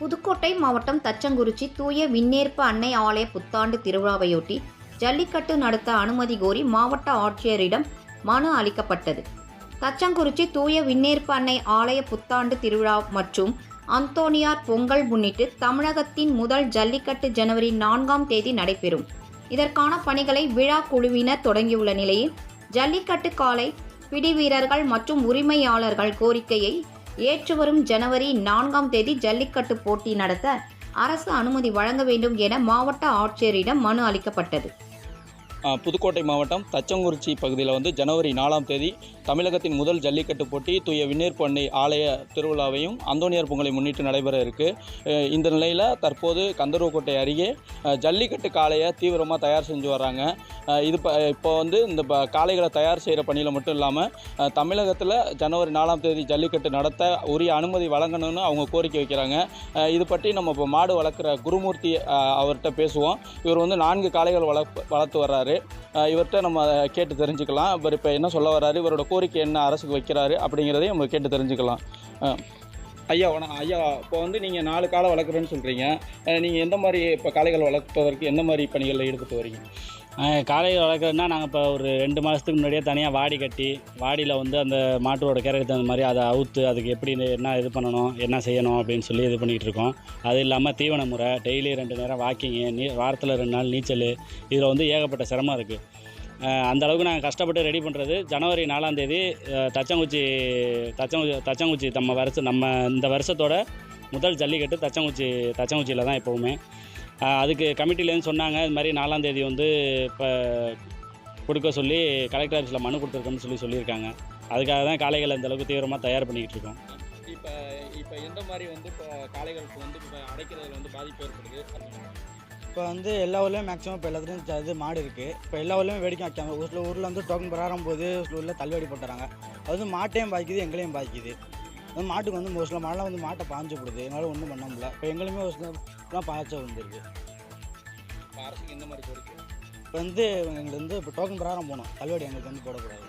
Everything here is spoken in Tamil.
புதுக்கோட்டை மாவட்டம் தச்சங்குறிச்சி தூய விண்ணேற்ப அன்னை ஆலய புத்தாண்டு திருவிழாவையொட்டி ஜல்லிக்கட்டு நடத்த அனுமதி கோரி மாவட்ட ஆட்சியரிடம் மனு அளிக்கப்பட்டது. தச்சங்குறிச்சி தூய விண்ணேற்ப அன்னை ஆலய புத்தாண்டு திருவிழா மற்றும் அந்தோனியார் பொங்கல் முன்னிட்டு தமிழகத்தின் முதல் ஜல்லிக்கட்டு ஜனவரி நான்காம் தேதி நடைபெறும். இதற்கான பணிகளை விழா குழுவினர் தொடங்கியுள்ள நிலையில் ஜல்லிக்கட்டு காலை பிடி வீரர்கள் மற்றும் உரிமையாளர்கள் கோரிக்கையை ஏற்று வரும் ஜனவரி நான்காம் தேதி ஜல்லிக்கட்டு போட்டி நடத்த அரசு அனுமதி வழங்க வேண்டும் என மாவட்ட ஆட்சியரிடம் மனு அளிக்கப்பட்டது. புதுக்கோட்டை மாவட்டம் தச்சங்குறிச்சி பகுதியில் வந்து ஜனவரி நாலாம் தேதி தமிழகத்தின் முதல் ஜல்லிக்கட்டு போட்டி தூய விண்ணேற்பு ஆலய திருவிழாவையும் அந்தோனியார் பொங்கலை முன்னிட்டு நடைபெற இருக்கு. இந்த நிலையில் தற்போது கந்தர்வக்கோட்டை அருகே ஜல்லிக்கட்டு காளையை தீவிரமாக தயார் செஞ்சு வர்றாங்க. இது இப்போ வந்து இந்த ப காளைகளை தயார் செய்கிற பணியில் மட்டும் இல்லாமல் தமிழகத்தில் ஜனவரி நாலாம் தேதி ஜல்லிக்கட்டு நடத்த உரிய அனுமதி வழங்கணும்னு அவங்க கோரிக்கை வைக்கிறாங்க. இது பற்றி நம்ம இப்போ மாடு வளர்க்குற குருமூர்த்தி அவர்கிட்ட பேசுவோம். இவர் வந்து நான்கு காளைகள் வளர்ப்பு வளர்த்து வர்றாரு. இவர்கிட்ட நம்ம கேட்டு தெரிஞ்சுக்கலாம். இவர் இப்போ என்ன சொல்ல வர்றாரு இவரோட கோரிக்கை என்ன அரசுக்கு வைக்கிறாரு அப்படிங்கிறதையும் நம்ம கேட்டு தெரிஞ்சுக்கலாம். ஐயா வணக்கம். ஐயா இப்போ வந்து நீங்கள் நாலு காளை வளர்க்குறேன்னு சொல்கிறீங்க நீங்கள் எந்த மாதிரி இப்போ காளைகள் வளர்ப்பதற்கு எந்த மாதிரி பணிகளில் ஈடுபட்டு வரீங்க? காலையில் வளர்க்குறதுனா நாங்கள் இப்போ ஒரு ரெண்டு மாதத்துக்கு முன்னாடியே தனியாக வாடி கட்டி வாடியில் வந்து அந்த மாட்டோட கேரக்டர் தகுந்த மாதிரி அதை அவுத்து அதுக்கு எப்படி என்ன இது பண்ணணும் என்ன செய்யணும் அப்படின்னு சொல்லி இது பண்ணிகிட்டு இருக்கோம். அது இல்லாமல் தீவன முறை டெய்லி ரெண்டு நேரம் வாக்கிங்கு நீ வாரத்தில் ரெண்டு நாள் நீச்சல் இதில் வந்து ஏகப்பட்ட சிரமம் இருக்குது அந்த அளவுக்கு நாங்கள் கஷ்டப்பட்டு ரெடி பண்ணுறது ஜனவரி நாலாம் தேதி தச்சங்குச்சி தச்சங்குச்சி தச்சங்குச்சி நம்ம வருஷம் நம்ம இந்த வருஷத்தோட முதல் ஜல்லிக்கட்டு தச்சங்குச்சி தச்சங்குச்சியில் தான் எப்போவுமே. அதுக்கு கமிட்டிலேருந்து சொன்னாங்க. இது மாதிரி நாலாம் தேதி வந்து இப்போ கொடுக்க சொல்லி கலெக்டர் ஆஃபீஸில் மனு கொடுத்துருக்கோன்னு சொல்லி சொல்லியிருக்காங்க. அதுக்காக தான் காளைகளை இந்த அளவுக்கு தீவிரமாக தயார் பண்ணிக்கிட்டு இருக்கோம். இப்போ இப்போ எந்த மாதிரி வந்து இப்போ காளைகளுக்கு வந்து இப்போ அடைக்கிறதுல வந்து பாதிப்பு ஏற்படுது? இப்போ வந்து எல்லா ஊர்லேயும் மேக்ஸிமம் இப்போ எல்லாத்துலேயும் இது மாடு இருக்குது இப்போ எல்லா ஊர்லேயும் வேடிக்கை வைக்காம ஒரு சில ஊரில் வந்து டோக்கன் பிரகாரம் போது ஒரு சில ஊரில் தள்ளுபடி போட்டுறாங்க. அது வந்து மாட்டையும் பாதிக்குது எங்களையும் பாதிக்குது. மாட்டுக்கு வந்து ஒரு சில மாடெலாம் வந்து மாட்டை பாஞ்சு விடுது எங்களால் ஒன்றும் பண்ண முடியல. இப்போ எங்களுமே ஒரு சில பாய்ச்ச வந்துருக்கு. அரசுக்கு எந்த மாதிரி கோரிக்கை? இப்போ வந்து எங்களுக்கு வந்து இப்போ டோக்கன் பிரகாரம் போகணும் தள்ளுபடி எங்களுக்கு வந்து போடக்கூடாது.